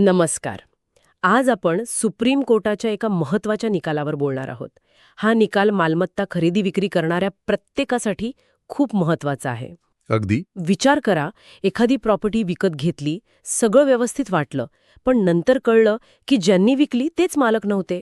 नमस्कार. आज आपण सुप्रीम कोर्टाच्या एका महत्त्वाच्या निकालावर बोलणार आहोत. हा निकाल मालमत्ता खरेदी विक्री करणाऱ्या प्रत्येकासाठी खूप महत्त्वाचा आहे. अगदी. विचार करा एखादी प्रॉपर्टी विकत घेतली सगळं व्यवस्थित वाटलं पण नंतर कळलं की ज्यांनी विकली तेच मालक नव्हते.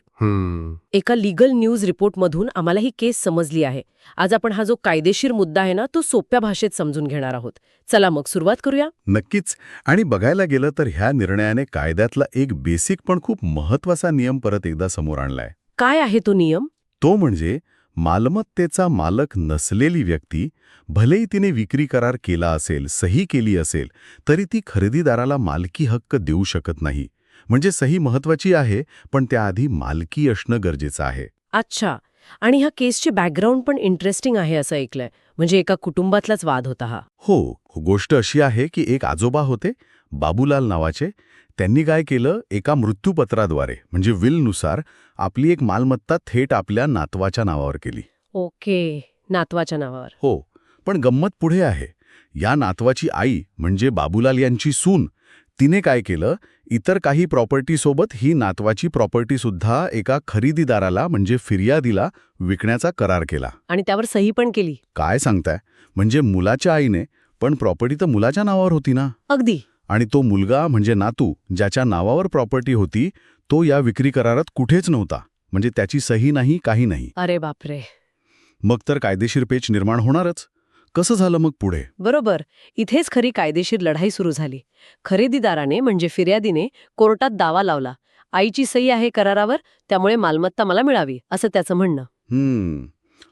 एका लीगल न्यूज रिपोर्टमधून आम्हाला ही केस समजली आहे. आज आपण हा जो कायदेशीर मुद्दा आहे ना तो सोप्या भाषेत समजून घेणार आहोत. चला मग सुरुवात करूया. नक्कीच. आणि बघायला गेलं तर ह्या निर्णयाने कायद्यातला एक बेसिक पण खूप महत्त्वाचा नियम परत एकदा समोर आणलाय. काय आहे तो नियम? तो म्हणजे मालमत्तेचा मालक नसलेली व्यक्ती भलेही तिने विक्री करार केला असेल सही केली असेल तरी ती खरेदीदाराला मालकी हक्क देऊ शकत नाही. म्हणजे सही महत्वाची आहे पण त्याआधी मालकी असणं गरजेचं आहे. अच्छा. आणि ह्या केसची बॅकग्राऊंड पण इंटरेस्टिंग आहे असं ऐकलंय. म्हणजे एका कुटुंबातलाच वाद होता हा. हो गोष्ट अशी आहे की एक आजोबा होते बाबूलाल नावाचे त्यांनी काय केलं एका मृत्यूपत्राद्वारे म्हणजे विलनुसार आपली एक मालमत्ता थेट आपल्या नातवाच्या नावावर केली. ओके नातवाच्या नावावर. हो पण गंमत पुढे आहे. या नातवाची आई म्हणजे बाबूलाल यांची सून तिने काय केलं इतर काही प्रॉपर्टीसोबत ही नातवाची प्रॉपर्टी सुद्धा एका खरेदीदाराला म्हणजे फिर्यादीला विकण्याचा करार केला. आणि त्यावर सही पण केली. काय सांगताय? म्हणजे मुलाच्या आईने पण प्रॉपर्टी तर मुलाच्या नावावर होती ना? अगदी. आणि तो मुलगा म्हणजे नातू ज्याच्या नावावर प्रॉपर्टी होती तो या विक्री करारात कुठेच नव्हता. म्हणजे त्याची सही नाही काही नाही. अरे बापरे. मग तर कायदेशीर पेच निर्माण होणारच. कसं झालं मग पुढे? बरोबर. इथेच खरी कायदेशीर लढाई सुरू झाली. खरेदीदाराने म्हणजे फिर्यादीने कोर्टात दावा लावला. आईची सही आहे करारावर त्यामुळे मालमत्ता मला मिळावी असं त्याचं म्हणणं. हम्म.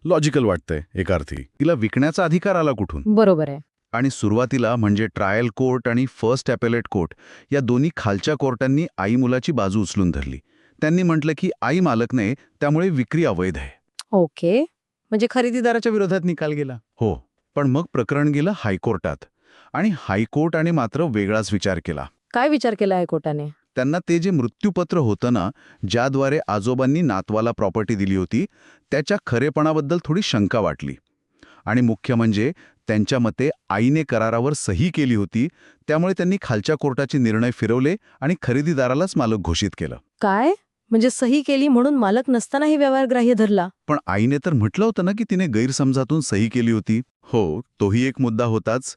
लॉजिकल वाटतंय एका अर्थी तिला विकण्याचा अधिकार आला कुठून? बरोबर आहे. आणि सुरुवातीला म्हणजे ट्रायल कोर्ट आणि फर्स्ट ॲपेलेट कोर्ट या दोन्ही खालच्या कोर्टांनी आई मुलाची बाजू उचलून धरली. त्यांनी म्हटलं की आई मालक नाही त्यामुळे विक्री अवैध आहे. ओके. म्हणजे खरेदीदाराच्या विरोधात निकाल गेला. हो पण मग प्रकरण गेलं हायकोर्टात. आणि हायकोर्टाने मात्र वेगळाच विचार केला. काय विचार केला आहे कोर्टाने त्यांना ते जे मृत्यूपत्र होतं ना ज्याद्वारे आजोबांनी नातवाला प्रॉपर्टी दिली होती त्याच्या खरेपणाबद्दल थोडी शंका वाटली. आणि मुख्य म्हणजे त्यांच्या मते आईने करारावर सही केली होती त्यामुळे त्यांनी खालच्या कोर्टाचे निर्णय फिरवले आणि खरेदीदारालाच मालक घोषित केलं. काय? म्हणजे सही केली म्हणून मालक नसतानाही व्यवहार ग्राह्य धरला? पण आईने तर म्हटलं होतं ना की तिने गैरसमजातून सही केली होती. हो तोही एक मुद्दा होताच.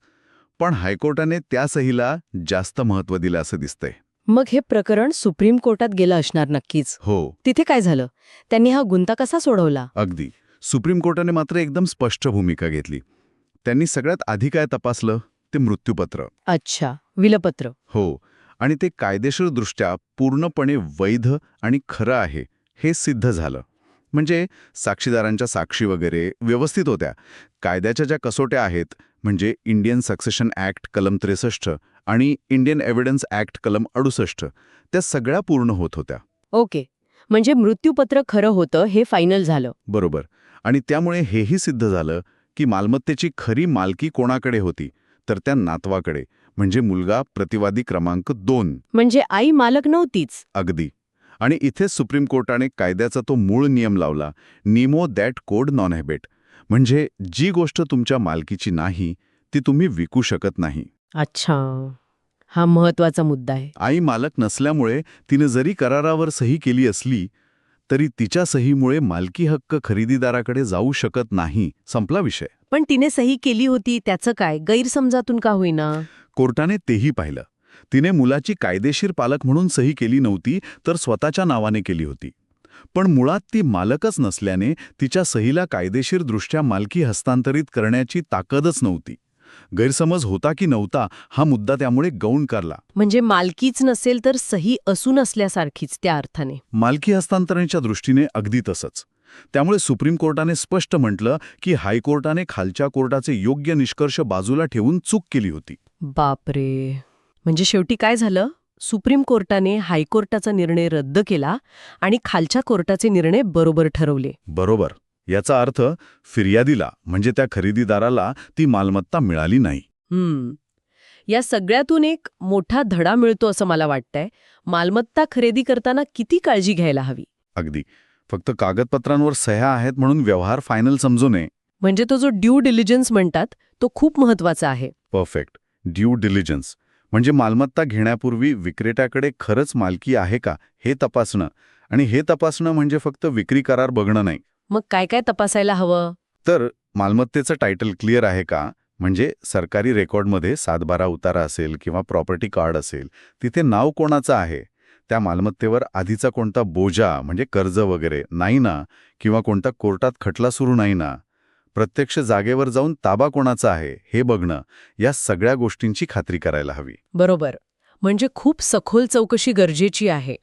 पण हायकोर्टाने त्या सहीला जास्त महत्त्व दिलं असं दिसतंय. मग हे प्रकरण सुप्रीम कोर्टात गेलं असणार नक्कीच. हो. तिथे काय झालं? त्यांनी हा गुंता कसा सोडवला? अगदी. सुप्रीम कोर्टाने मात्र एकदम स्पष्ट भूमिका घेतली. त्यांनी सगळ्यात आधी काय तपासलं? ते मृत्यूपत्र. अच्छा. विलपत्र. हो. आणि ते कायदेशीरदृष्ट्या पूर्णपणे वैध आणि खरं आहे हे सिद्ध झालं. म्हणजे साक्षीदारांच्या साक्षी वगैरे व्यवस्थित होत्या. कायद्याच्या ज्या कसोट्या आहेत म्हणजे इंडियन सक्सेशन ॲक्ट कलम त्रेसष्ट आणि इंडियन एव्हिडन्स ॲक्ट कलम अडुसष्ट त्या सगळ्या पूर्ण होत होत्या. ओके. म्हणजे मृत्यूपत्र खरं होतं हे फायनल झालं. बरोबर. आणि त्यामुळे हेही सिद्ध झालं की मालमत्तेची खरी मालकी कोणाकडे होती? तर त्या नातवाकडे. म्हणजे मुलगा प्रतिवादी क्रमांक दोन. म्हणजे आई मालक नव्हतीच. अगदी. आणि इथेच सुप्रीम कोर्टाने कायद्याचा तो मूळ नियम लावला. निमो दॅट कोड नॉन हॅबिट. म्हणजे जी गोष्ट तुमच्या मालकीची नाही ती तुम्ही विकू शकत नाही. अच्छा. हा महत्त्वाचा मुद्दा आहे. आई मालक नसल्यामुळे तिने जरी करारावर सही केली असली तरी तिच्या सहीमुळे मालकी हक्क खरेदीदाराकडे जाऊ शकत नाही संपला विषय. पण तिने सही केली होती त्याचं काय? गैरसमजातून का होईना? कोर्टाने तेही पाहिलं. तिने मुलाची कायदेशीर पालक म्हणून सही केली नव्हती तर स्वतःच्या नावाने केली होती. पण मुळात ती मालकच नसल्याने तिच्या सहीला कायदेशीरदृष्ट्या मालकी हस्तांतरित करण्याची ताकदच नव्हती. गैरसमज होता की नव्हता हा मुद्दा त्यामुळे गौण करला. म्हणजे मालकीच नसेल तर सही असून असल्यासारखीच त्या अर्थाने. मालकी हस्तांतरणाच्या दृष्टीने अगदी तसंच. त्यामुळे सुप्रीम कोर्टाने स्पष्ट म्हटलं की हायकोर्टाने खालच्या कोर्टाचे योग्य निष्कर्ष बाजूला ठेवून चूक केली होती. बापरे. म्हणजे शेवटी काय झालं? सुप्रीम कोर्टाने हायकोर्टाचा निर्णय रद्द केला आणि खालच्या कोर्टाचे निर्णय बरोबर ठरवले. बरोबर. याचा अर्थ फिर्यादीला म्हणजे त्या खरेदीदाराला ती मालमत्ता मिळाली नाही. या सगळ्यातून एक मोठा धडा मिळतो असं मला वाटतंय. मालमत्ता खरेदी करताना किती काळजी घ्यायला हवी? अगदी. फक्त कागदपत्रांवर सह्या आहेत म्हणून व्यवहार फायनल समजू नये. म्हणजे तो जो ड्यू डिलिजन्स म्हणतात तो खूप महत्त्वाचा आहे. परफेक्ट. ड्यू डिलिजन्स म्हणजे मालमत्ता घेण्यापूर्वी विक्रेत्याकडे खरंच मालकी आहे का हे तपासणं. आणि हे तपासणं म्हणजे फक्त विक्री करार बघणं नाही. मग काय काय तपासायला हवं? तर मालमत्तेचं टायटल क्लिअर आहे का? म्हणजे सरकारी रेकॉर्डमध्ये सातबारा उतारा असेल किंवा प्रॉपर्टी कार्ड असेल तिथे नाव कोणाचं आहे? त्या मालमत्तेवर आधीचा कोणता बोजा म्हणजे कर्ज वगैरे नाही ना? किंवा कोणता कोर्टात खटला सुरू नाही ना? प्रत्यक्ष जागेवर जाऊन ताबा कोणाचा आहे हे बघणं या सगळ्या गोष्टींची खात्री करायला हवी. बरोबर. म्हणजे खूप सखोल चौकशी गरजेची आहे.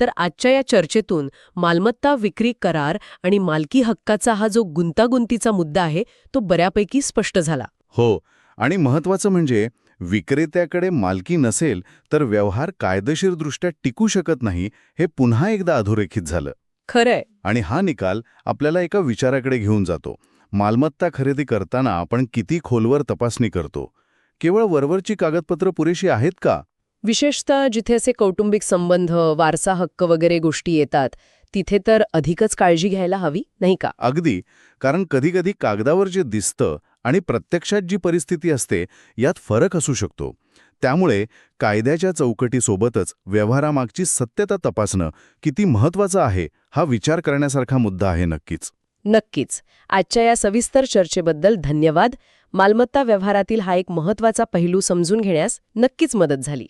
तर आजच्या या चर्चेतून मालमत्ता विक्री करार आणि मालकी हक्काचा हा जो गुंतागुंतीचा मुद्दा आहे तो बऱ्यापैकी स्पष्ट झाला. हो आणि महत्वाचं म्हणजे विक्रेत्याकडे मालकी नसेल तर व्यवहार कायदेशीरदृष्ट्या टिकू शकत नाही हे पुन्हा एकदा अधोरेखित झालं. खरंय. आणि हा निकाल आपल्याला एका विचाराकडे घेऊन जातो. मालमत्ता खरेदी करताना आपण किती खोलवर तपासणी करतो? केवळ वरवरची कागदपत्र पुरेशी आहेत का? विशेषतः जिथे असे कौटुंबिक संबंध वारसा हक्क वगैरे गोष्टी येतात तिथे तर अधिकच काळजी घ्यायला हवी नाही का? अगदी. कारण कधीकधी कागदावर जे दिसतं आणि प्रत्यक्षात जी परिस्थिती असते यात फरक असू शकतो. त्यामुळे कायद्याच्या चौकटीसोबतच व्यवहारामागची सत्यता तपासणं किती महत्वाचं आहे हा विचार करण्यासारखा मुद्दा आहे नक्कीच. नक्कीच. आजच्या या सविस्तर चर्चेबद्दल धन्यवाद. मालमत्ता व्यवहारातील हा एक महत्त्वाचा पैलू समजून घेण्यास नक्कीच मदत झाली.